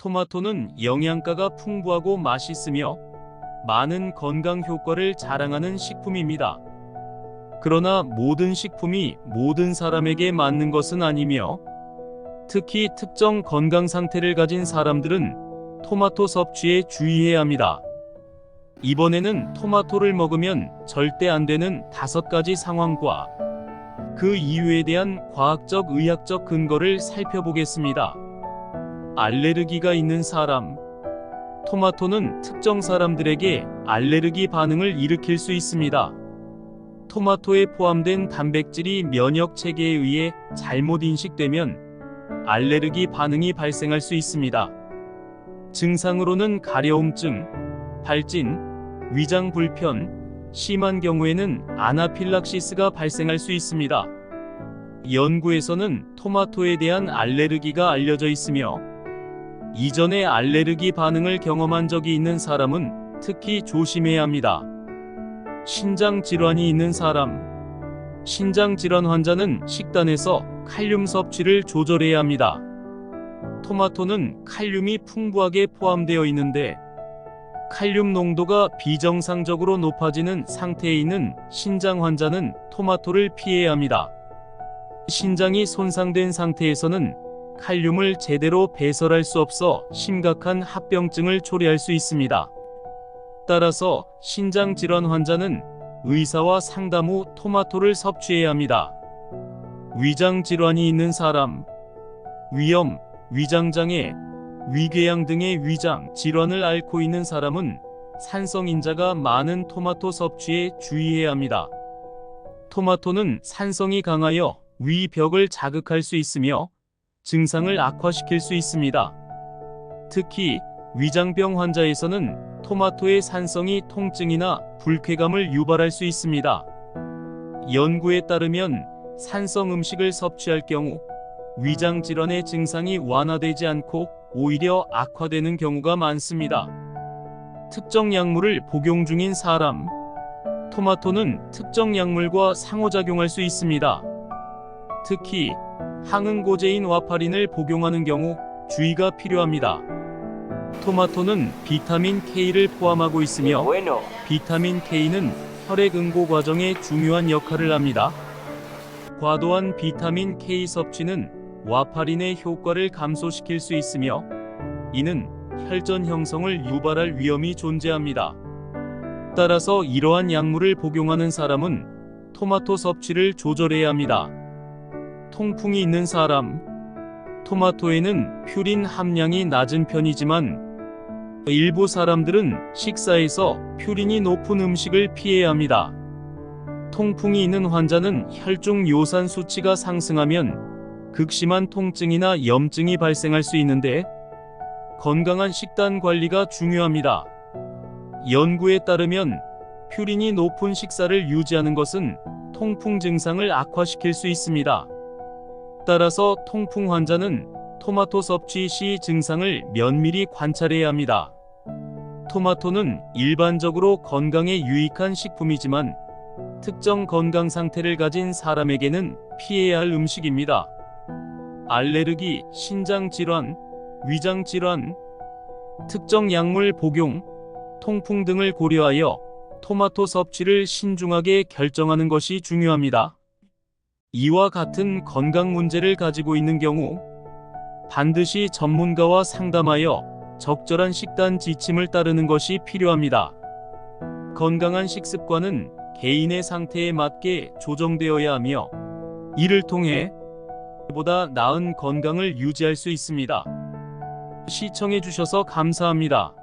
토마토는 영양가가 풍부하고 맛있으며 많은 건강 효과를 자랑하는 식품입니다. 그러나 모든 식품이 모든 사람에게 맞는 것은 아니며 특히 특정 건강 상태를 가진 사람들은 토마토 섭취에 주의해야 합니다. 이번에는 토마토를 먹으면 절대 안 되는 다섯 가지 상황과 그 이유에 대한 과학적 의학적 근거를 살펴보겠습니다. 알레르기가 있는 사람. 토마토는 특정 사람들에게 알레르기 반응을 일으킬 수 있습니다. 토마토에 포함된 단백질이 면역 체계에 의해 잘못 인식되면 알레르기 반응이 발생할 수 있습니다. 증상으로는 가려움증, 발진, 위장 불편, 심한 경우에는 아나필락시스가 발생할 수 있습니다. 연구에서는 토마토에 대한 알레르기가 알려져 있으며 이전에 알레르기 반응을 경험한 적이 있는 사람은 특히 조심해야 합니다. 신장 질환이 있는 사람 신장 질환 환자는 식단에서 칼륨 섭취를 조절해야 합니다. 토마토는 칼륨이 풍부하게 포함되어 있는데 칼륨 농도가 비정상적으로 높아지는 상태에 있는 신장 환자는 토마토를 피해야 합니다. 신장이 손상된 상태에서는 칼륨을 제대로 배설할 수 없어 심각한 합병증을 초래할 수 있습니다. 따라서 신장 질환 환자는 의사와 상담 후 토마토를 섭취해야 합니다. 위장 질환이 있는 사람, 위염, 위장장애, 위궤양 등의 위장 질환을 앓고 있는 사람은 산성 인자가 많은 토마토 섭취에 주의해야 합니다. 토마토는 산성이 강하여 위벽을 자극할 수 있으며 증상을 악화시킬 수 있습니다. 특히 위장병 환자에서는 토마토의 산성이 통증이나 불쾌감을 유발할 수 있습니다. 연구에 따르면 산성 음식을 섭취할 경우 위장 질환의 증상이 완화되지 않고 오히려 악화되는 경우가 많습니다. 특정 약물을 복용 중인 사람 토마토는 특정 약물과 상호작용할 수 있습니다. 특히 항응고제인 와파린을 복용하는 경우 주의가 필요합니다. 토마토는 비타민 K를 포함하고 있으며 비타민 K는 혈액 응고 과정에 중요한 역할을 합니다. 과도한 비타민 K 섭취는 와파린의 효과를 감소시킬 수 있으며 이는 혈전 형성을 유발할 위험이 존재합니다. 따라서 이러한 약물을 복용하는 사람은 토마토 섭취를 조절해야 합니다. 통풍이 있는 사람 토마토에는 퓨린 함량이 낮은 편이지만 일부 사람들은 식사에서 퓨린이 높은 음식을 피해야 합니다. 통풍이 있는 환자는 혈중 요산 수치가 상승하면 극심한 통증이나 염증이 발생할 수 있는데 건강한 식단 관리가 중요합니다. 연구에 따르면 퓨린이 높은 식사를 유지하는 것은 통풍 증상을 악화시킬 수 있습니다. 따라서 통풍 환자는 토마토 섭취 시 증상을 면밀히 관찰해야 합니다. 토마토는 일반적으로 건강에 유익한 식품이지만 특정 건강 상태를 가진 사람에게는 피해야 할 음식입니다. 알레르기, 신장 질환, 위장 질환, 특정 약물 복용, 통풍 등을 고려하여 토마토 섭취를 신중하게 결정하는 것이 중요합니다. 이와 같은 건강 문제를 가지고 있는 경우 반드시 전문가와 상담하여 적절한 식단 지침을 따르는 것이 필요합니다. 건강한 식습관은 개인의 상태에 맞게 조정되어야 하며 이를 통해 보다 나은 건강을 유지할 수 있습니다. 시청해 주셔서 감사합니다.